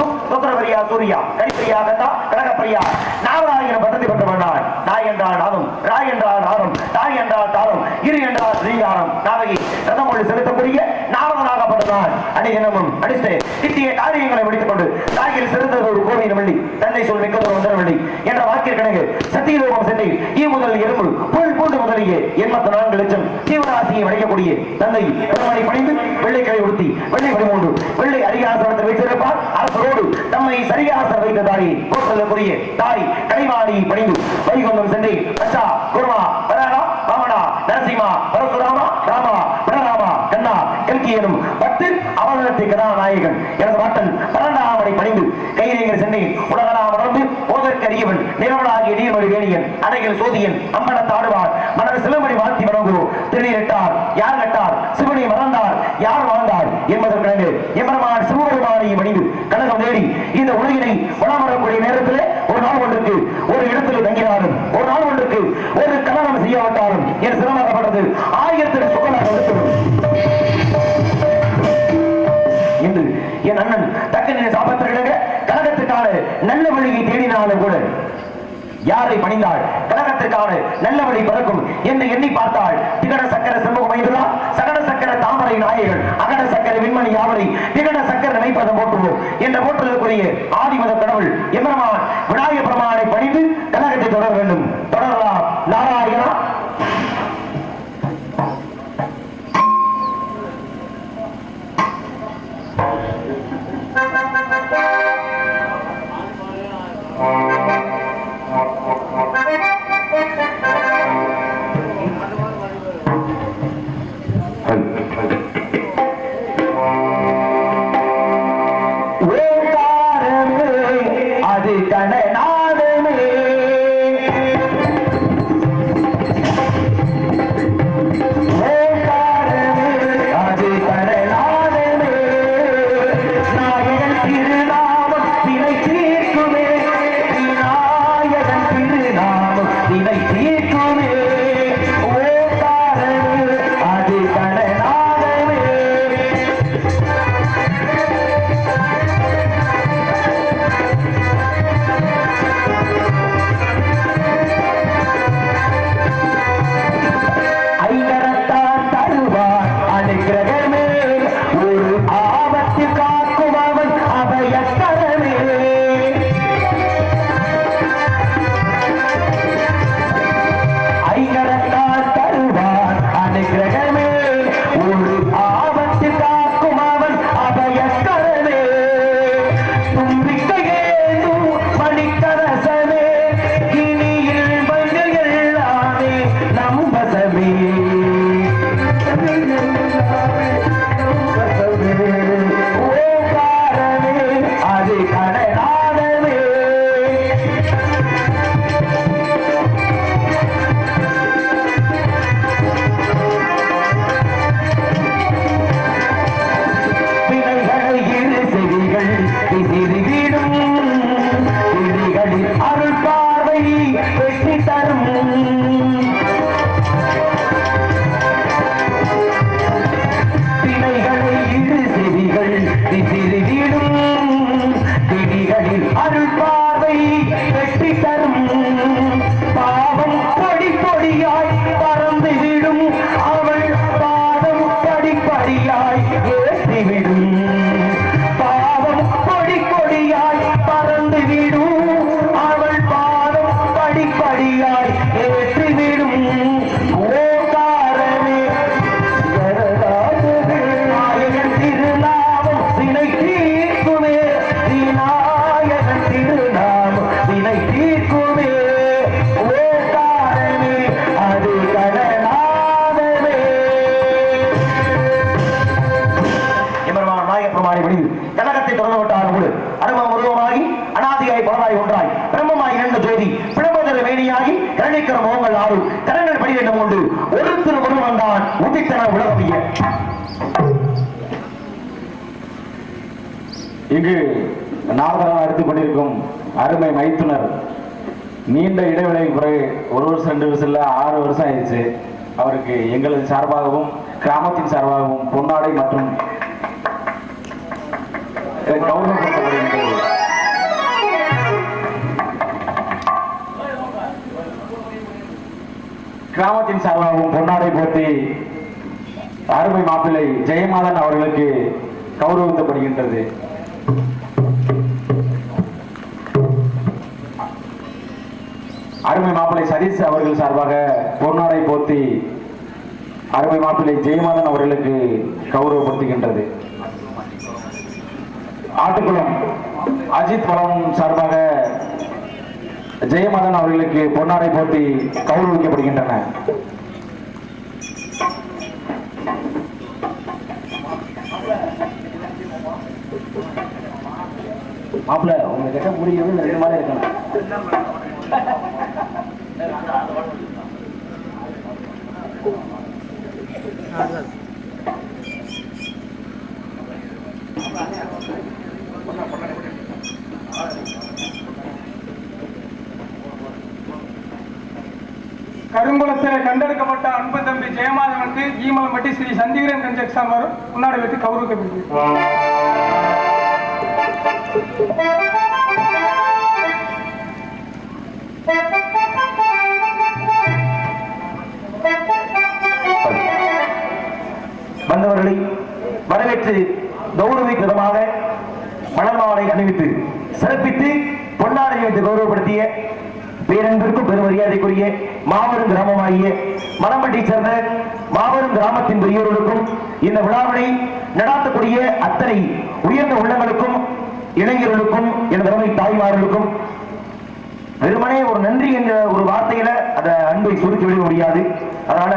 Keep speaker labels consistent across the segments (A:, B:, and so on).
A: பத்தும் சோத்திரபரியா கரிப்பிரியா கதா கடகப்பிரியா செலுத்தக்கூடிய நாவகனாகப்பட்டதான் அணிகினமும் அடித்து கிட்டிய காரியங்களை முடித்துக்கொண்டு தாயில் சிறந்தது என்ற வாக்கிற்கிணங்கு சத்தியரூபம் சென்னை ஈ முதல் எறும்பு புல் பூண்டு முதலியே எண்பத்தி நான்கு லட்சம் ஜீவராசியை வடிக்கக்கூடிய தந்தை பணிந்து வெள்ளை கரை உடுத்தி வெள்ளை பதிமூன்று வெள்ளை அரியாசனத்தில் அரசு அன்போடு தம்மை சரியாசனம் வைத்த தாய் போற்றலுக்குரிய தாய் கலைவாணி பணிந்து வைகுந்தம் சென்று அச்சா குருமா பராணா பாமனா நரசிம்மா பரசுராமா ராமா எனும் பத்து அவர்களுக்கு கதாநாயகன் எனது பாட்டன் பன்னெண்டாமனை பணிந்து கைரேங்கர் சென்னையில் உலகலாம் வளர்ந்து போதற்கு அறியவன் நிலவலாகிய நீர்மொழி வேணியன் அடைகள் சோதியன் அம்பலத்து ஆடுவார் மனர் சிலமணி வாழ்த்தி வழங்குவோம் திருநீரிட்டார் யார் கட்டார் சிவனை மறந்தார் யார் வாழ்ந்தார் என்பதற்கிழங்கு எம்பெருமான் சிவபெருமானையும் அணிந்து கழகம் தேடி இந்த உலகினை வளம் வரக்கூடிய நேரத்தில் ஒரு நாள் ஒன்றுக்கு ஒரு இடத்தில் தங்கினாலும் ஒரு நாள் ஒன்றுக்கு ஒரு கலனம் செய்யப்பட்டாலும் என் சிரமப்பட்டது ஆயிரத்தில் சுகமாக கண்ணன் அண்ணன் தக்கனின் சாபத்திற்காக கழகத்துக்கான நல்ல வழியை தேடினாலும் கூட யாரை பணிந்தாள் கழகத்திற்கான நல்ல வழி பிறக்கும் என்று எண்ணி பார்த்தாள். திகட சக்கர செம்பகம் ஐந்துலா சகட சக்கர தாமரை நாயகன் அகட சக்கர விண்மணி யாவரை திகட சக்கர நினைப்பதம் போற்றுவோம் என்ற போற்றுதலுக்குரிய ஆதிமத கடவுள் எம்பெருமான் விநாயக பெருமானை பணிந்து கழகத்தை தொடர வேண்டும். தொடரலாம். நாராயணா
B: அருமை மைத்துனர். நீண்ட இடைவேளைக்கு பிறகு ஒரு வருஷம் ரெண்டு வருஷம் இல்லை ஆறு வருஷம் ஆயிடுச்சு. அவருக்கு எங்களது சார்பாகவும் கிராமத்தின் சார்பாகவும் பொன்னாடை மற்றும் கிராமத்தின் சார்பாகவும் பொன்னாடை போட்டி அருமை மாப்பிள்ளை ஜெயமாதன் அவர்களுக்கு கௌரவிக்கப்படுகின்றது. அருமை மாப்பிள்ளை சதீஷ் அவர்கள் சார்பாக பொன்னாடை போத்தி அருமை மாப்பிள்ளை ஜெயமாதன் அவர்களுக்கு கௌரவப்படுத்துகின்றது. ஆட்டுக்குளம் அஜித் பலம் சார்பாக ஜெயமாதன் அவர்களுக்கு பொன்னாடை போட்டி கௌரவிக்கப்படுகின்றன.
A: மாப்பிள்ள உங்க கிட்ட முடியும் ரெண்டு மாதிரி இருக்கணும்.
C: சந்திகரன் கன்ஜெக்ஷன் வரும். முன்னாடி வைத்து கௌரவிக்கப்படுகிறது
A: வந்தவர்களை வரவேற்று கௌரவிக்கும் விதமாக மலர்மாலை அணிவித்து சிறப்பித்து பொன்னாடை வைத்து கௌரவப்படுத்திய பேரன்பிற்கும் பெருமரியாதைக்குரிய மாபெரும் கிராமமாகிய மலம்பட்டி சேர்ந்த மாபெரும் கிராமத்தின் பெரியோர்களுக்கும் இந்த விழாவினை நடாத்தக்கூடிய அத்தனை உயர்ந்த உள்ளங்களுக்கும் இளைஞர்களுக்கும் எனது அருமை தாய்மார்களுக்கும் வெறுமனே ஒரு நன்றி என்ற ஒரு வார்த்தையில அந்த அன்பை சுருக்கி விட முடியாது. அதனால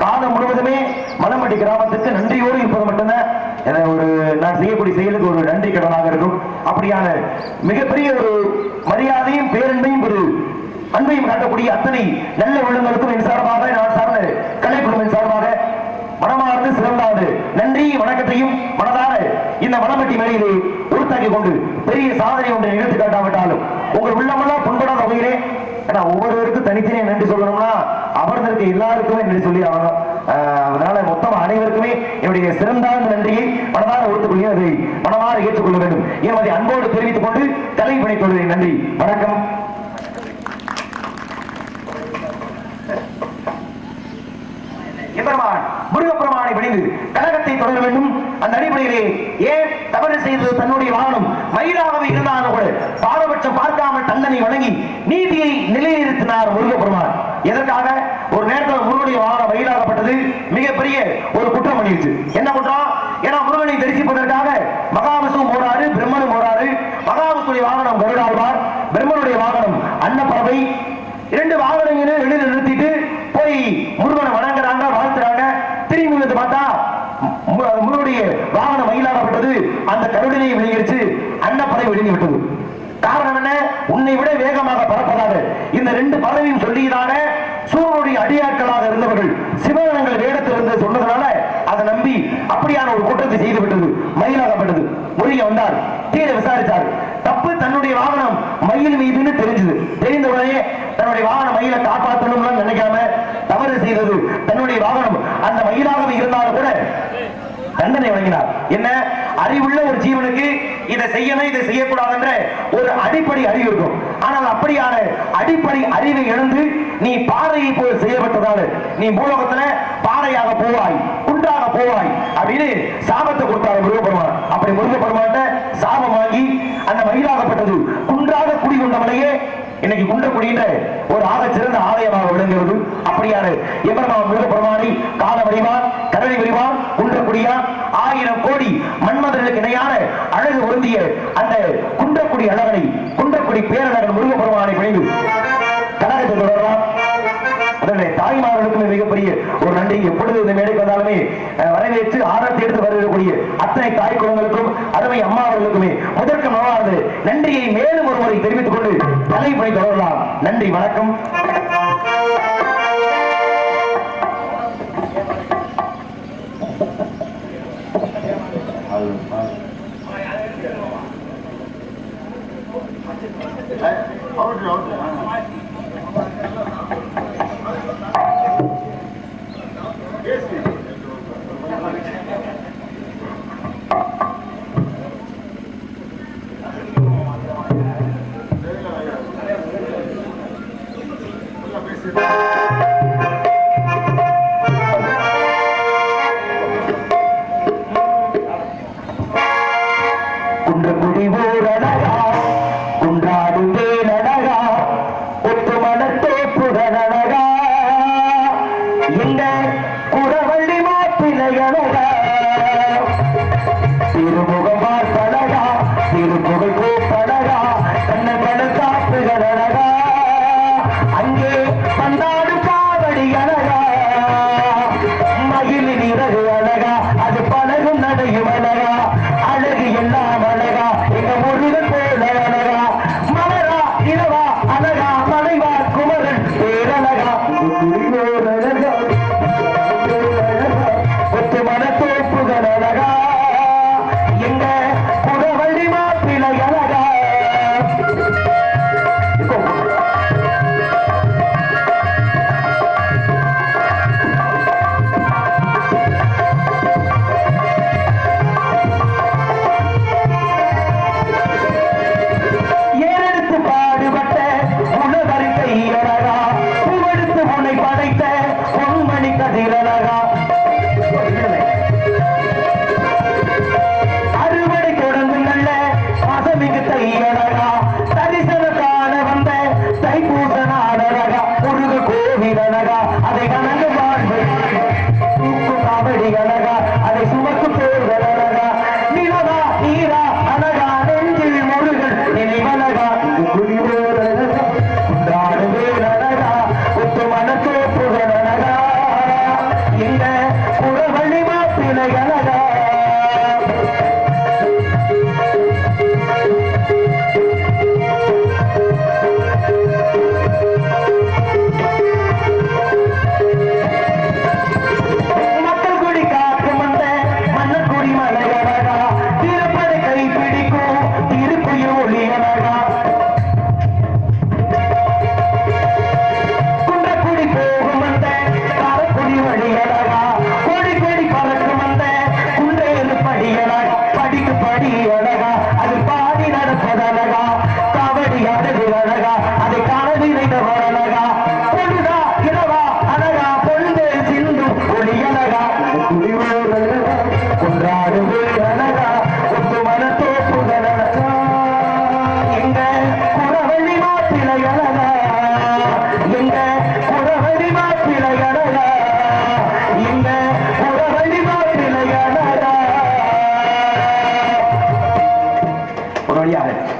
A: காலம் முழுவதுமே மலம்பட்டி கிராமத்துக்கு நன்றியோடு இருப்பது மட்டும்தான். என ஒரு நான் செய்யக்கூடிய செயலுக்கு ஒரு நன்றி கடனாக இருக்கும். அப்படியான மிகப்பெரிய ஒரு மரியாதையும் பேரன்பையும் ஒரு அன்பையும் காட்டக்கூடிய அத்தனை நல்ல உள்ளங்களுக்கும் என் சார்பாக நான் சார்ந்த கலை குழுவின் சார்பாக மனமார்ந்து சிறந்தாது நன்றி வணக்கத்தையும் மனதார இந்த மனமட்டி மேலையிலே உறுத்தாக்கி கொண்டு பெரிய சாதனை ஒன்றை நிகழ்த்தி காட்டாவிட்டாலும் உங்கள் உள்ளமெல்லாம் புண்படாத வகையிலே ஏன்னா ஒவ்வொருவருக்கும் தனித்தனியே நன்றி சொல்லணும்னா அமர்ந்திருக்க எல்லாருக்குமே நன்றி சொல்லி ஆகணும். ஆஹ் அதனால மொத்தம் அனைவருக்குமே என்னுடைய சிறந்தார்ந்த நன்றியை மனதார ஒத்துக்கொள்ளி அதை மனமாற ஏற்றுக்கொள்ள வேண்டும். என்பதை அன்போடு தெரிவித்துக் கொண்டு தலை பணிக்கொள்வதை நன்றி வணக்கம். எம்பெருமான் முருகப்பெருமானை விளைந்து கழகத்தை தொடர வேண்டும். அந்த அடிப்படையிலே ஏன் தவறு செய்தது தன்னுடைய வாகனம் மயிலாகவே இருந்தாலும் கூட பாரபட்சம் பார்க்காமல் தண்டனை வழங்கி நீதியை நிலைநிறுத்தினார் முருகப்பெருமான். எதற்காக? ஒரு நேரத்தில் முருகனுடைய வாகனம் மயிலாகப்பட்டது மிகப்பெரிய ஒரு குற்றம் பண்ணிடுச்சு என்ன குற்றம்? ஏன்னா முருகனை தரிசிப்பதற்காக மகாவிஷ்ணு போறாரு பிரம்மனும் போறாரு. மகாவிஷ்ணுடைய வாகனம் கருடாழ்வார் பிரம்மனுடைய வாகனம் அன்னப்பறவை. இரண்டு வாகனங்களும் வெளியில நிறுத்திட்டு போய் முருகனை வந்து பார்த்தா முருகனுடைய வாகனம் மயிலாடப்பட்டது. அந்த கருடினை வெளியிடுச்சு அன்னப்பறவை வெளியே விட்டது காரணம் என்ன? உன்னை விட வேகமாக பறப்பதாக இந்த ரெண்டு பறவையும் சொல்லியதான சூரியனுடைய அடியாட்களாக இருந்தவர்கள் சிவகணங்கள் வேடத்தில் இருந்து சொன்னதுனால அதை நம்பி அப்படியான ஒரு கூட்டத்தை செய்து விட்டது மயிலாகப்பட்டது முருகி வந்தார். தீர விசாரித்தார். தப்பு தன்னுடைய வாகனம் மயில் மீதுன்னு தெரிஞ்சது. தெரிந்த உடனே தன்னுடைய வாகனம் மயிலை காப்பாற்றணும்னு நினைக்காம தவறு செய்தது தன்னுடைய வாகனம் அந்த மயிலாகவே இருந்தாலும் கூட தண்டனை வழங்கினார். என்ன? அறிவுள்ள ஒரு ஜீவனுக்கு இதை செய்யணும் இதை செய்யக்கூடாது என்ற ஒரு அடிப்படை அறிவு இருக்கும். ஆனால் அப்படியான அடிப்படை அறிவை எழுந்து நீ பாறையை போல் செய்யப்பட்டதால நீ பூலோகத்துல பாறையாக போவாய் குண்டாக போவாய் அப்படின்னு சாபத்தை கொடுத்தாரு முருகப்பெருமான். அப்படி முருகப்பெருமான்ட்ட சாபம் வாங்கி அந்த மயிலாகப்பட்டது குன்றாக குடிகொண்டவனையே இன்னைக்கு குன்றக்குடியில ஒரு ஆக சிறந்த ஆலயமாக விளங்குகிறது. அப்படியான எம்பெருமான் முருகப்பெருமானை கால வடிவான் கருணை வடிவான் குன்றக்குடியா ஆயிரம் கோடி மன்மதர்களுக்கு இணையான அழகு ஒருந்திய அந்த குன்றக்குடி அழகனை குன்றக்குடி பேரழகன் முருகப்பெருமானை விளைந்து கழகத்தை தொடரலாம். அதனை தாய்மார்களுக்கும் மிகப்பெரிய ஒரு நன்றி எப்பொழுது இந்த மேடைக்கு வந்தாலுமே வரவேற்று ஆரத்தி எடுத்து வருவதற்குரிய அத்தனை தாய் குளங்களுக்கும் அருமை அம்மா அவர்களுக்குமே முதற்கு மனமானது நன்றியை மேலும் ஒரு முறை தெரிவித்துக் கொண்டு தலைமுறை தொடரலாம் நன்றி வணக்கம் Thank you.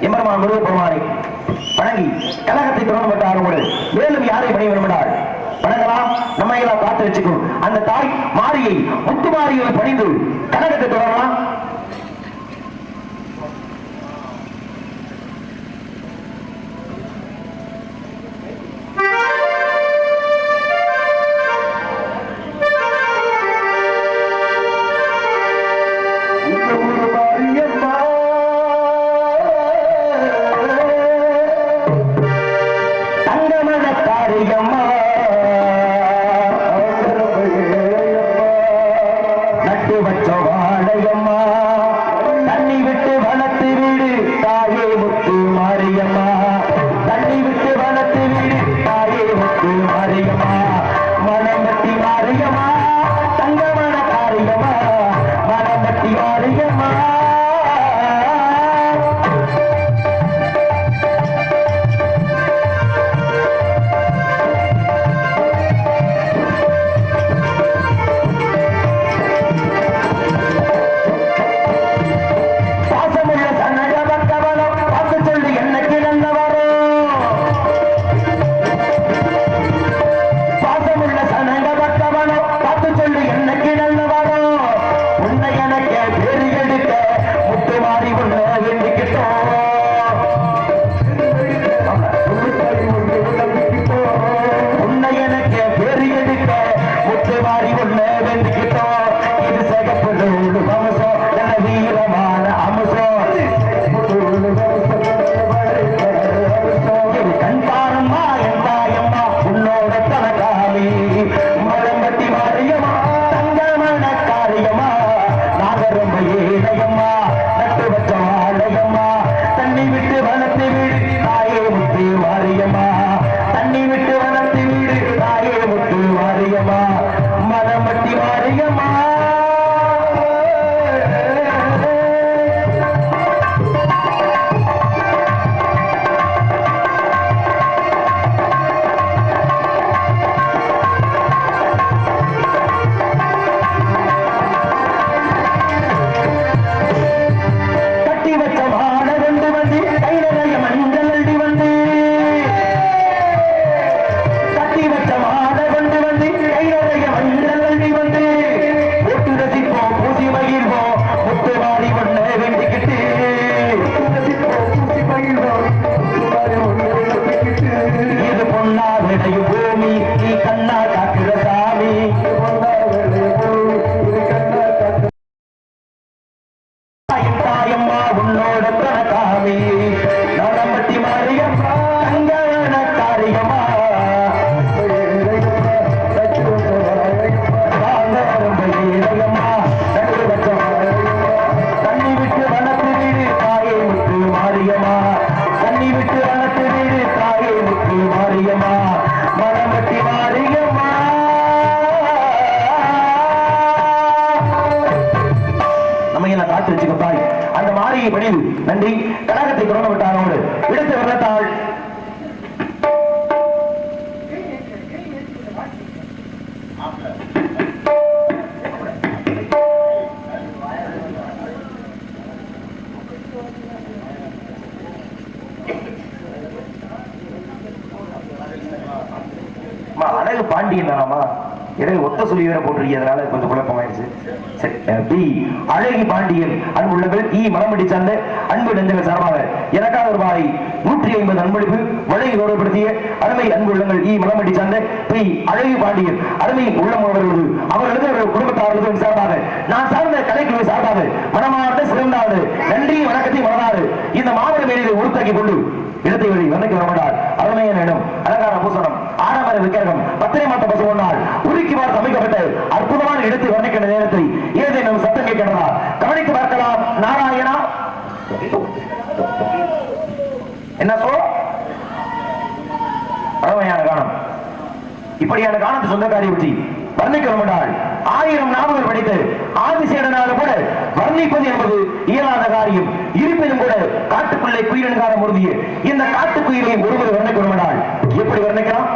A: எம்பெருமான் முருக பெருமானை வணங்கி கழகத்தை தொடங்கப்பட்ட ஆரோடு மேலும் யாரை பணிய விரும்பினார் வணங்கலாம். நம்ம எல்லாம் காத்து வச்சுக்கணும் அந்த தாய் மாரியை முத்து மாரியை பணிந்து கழகத்தை தொடரலாம். சொல்லி கொஞ்சம் குழப்பம் ஆயிடுச்சு சரி பி அழகி பாண்டியன் அன்புள்ளங்கள் இ மலமடி சார்ந்த அன்பு நெஞ்சங்கள் சார்பாக எனக்காக ஒரு ரூபாய் நூற்றி ஐம்பது அன்பளிப்பு வழங்கி கௌரவப்படுத்திய அருமை அன்பு உள்ளங்கள் இ மலமடி சார்ந்த பி அழகி பாண்டியன் அருமை உள்ளம் அவர்களது அவர்களது அவர்கள் குடும்பத்தார்களுக்கும் சார்பாக நான் சார்ந்த கலைக்குழு சார்பாக மனமார்ந்த சிறந்தாது நன்றி வணக்கத்தை மனதாறு இந்த மாவட்ட வேலையை உருத்தாக்கி கொண்டு இடத்தை வழி வந்தக்கு வரமாட்டார் அருமையான எனும் அலங்கார பூசணம் ஆடமர விக்கிரகம் பத்திரை மாத்த பசு ஒன்றால் உருக்கி பார்த்து அமைக்கப்பட்ட அற்புதமான இடத்தை வர்ணிக்கின்ற நேரத்தில் ஏதேனும் சத்தம் கேட்கிறதா? கவனித்து பார்க்கலாம். நாராயணா? என்ன சொல்? அருமையான காணம். இப்படியான காணத்து சொந்தக்காரியை பற்றி வர்ணிக்க விரும்பினால் ஆயிரம் நாவல்கள் படித்து ஆதிசேடனால கூட வர்ணிப்பது என்பது இயலாத காரியம். இருப்பினும் கூட காட்டுக்குள்ளே குயிலன்காரம் உறுதிய இந்த காட்டுக்குயிலை ஒருவர் வர்ணிக்க விரும்பினால் எப்படி வர்ணிக்கலாம்?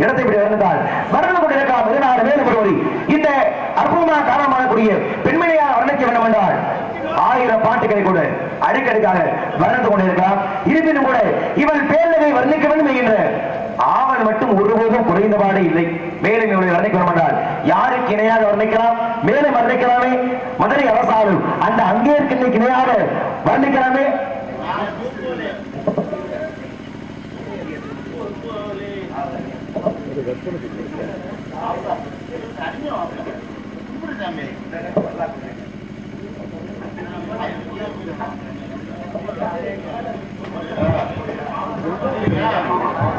A: இடத்தை இப்படி வர்ணித்தால் வர்ணம் கொண்டிருக்கலாம் பதினாறு மேலும் ஒருவரி இந்த அற்புதமான காரணமாகக்கூடிய பெண்மணியாக வர்ணிக்க வேண்டும் என்றால் ஆயிரம் பாட்டுகளை கூட அடுக்கடுக்காக வர்ணித்துக் கொண்டிருக்கலாம். இருப்பினும் கூட இவள் பேரவை வர்ணிக்க வேண்டும் என்கின்ற ஆவல் மட்டும் ஒருபோதும் குறைந்தபாடு இல்லை. மேலும் இவளை வர்ணிக்க என்றால் யாருக்கு இணையாக வர்ணிக்கலாம்? மேலும் வர்ணிக்கலாமே. மதுரை அரசாலும் அந்த அங்கே இருக்கின்ற இணையாக வர்ணிக்கலாமே.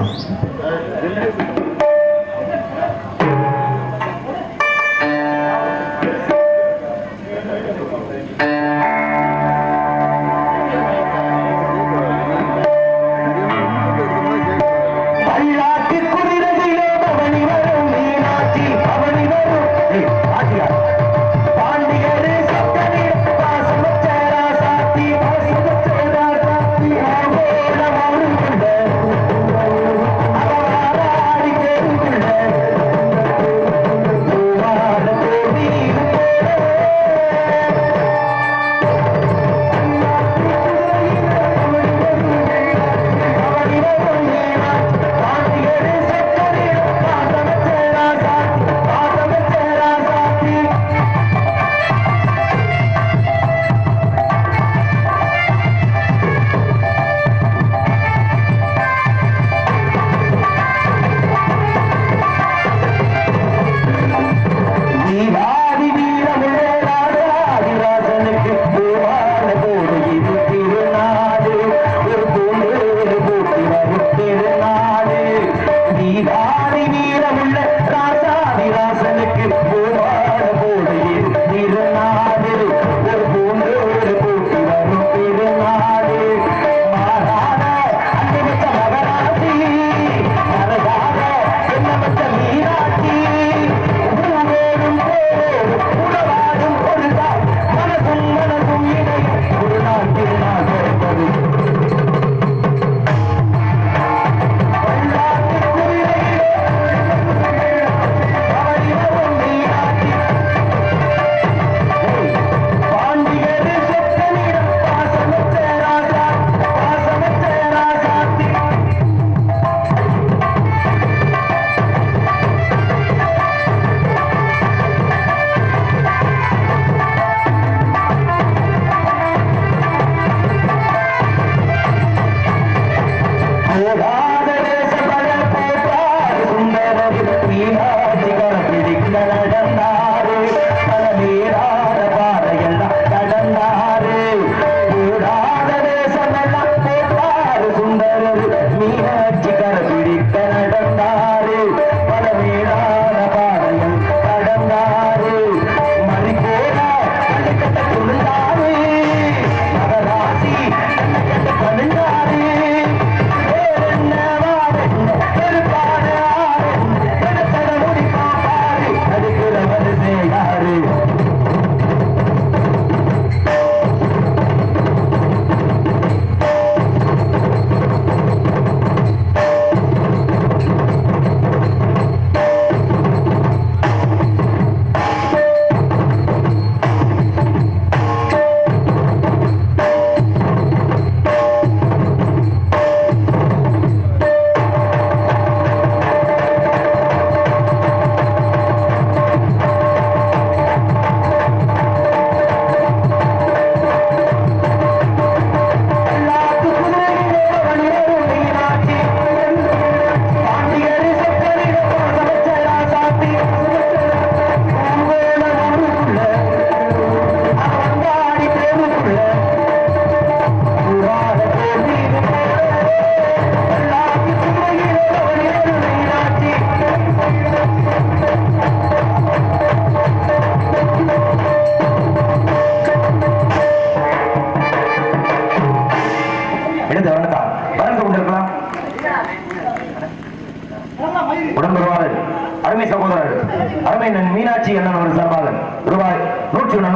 A: Thank you. Thank you.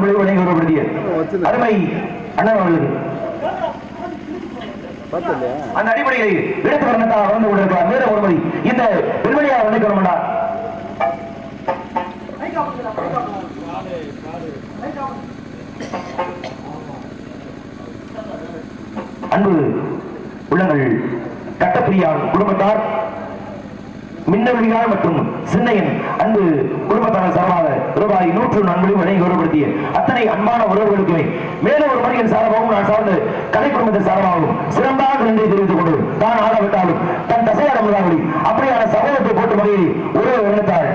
A: நூற்றி நன்கொடை வழங்கி வருவப்படுத்திய அருமை. அவர்களுக்கு. அந்த அடிப்படையில் இடத்து வர்ணத்தால் வளர்ந்து கொண்டிருக்கிறார் மேல ஒருமதி இந்த பெண்மணியார் வந்து அன்பு உள்ளங்கள் கட்டப்பிரியார் குடும்பத்தார் மின்னவழிகார் மற்றும் சின்னையன் அன்பு குடும்பத்தார் சார்பாக ரூபாய் நூற்று நன்கொடை வழங்கி கௌரவப்படுத்திய அத்தனை அன்பான உறவுகளுக்குமே மேலும் ஒரு மணியின் சார்பாகவும் நான் சார்ந்த கலை குடும்பத்தின் சார்பாகவும் சிறந்தாக நன்றி தெரிவித்துக் கொண்டு தான் ஆடவிட்டாலும் தன் தசையாட முடியாதபடி அப்படியான சமூகத்தை போட்டு வகையில் உறவு எண்ணத்தாள்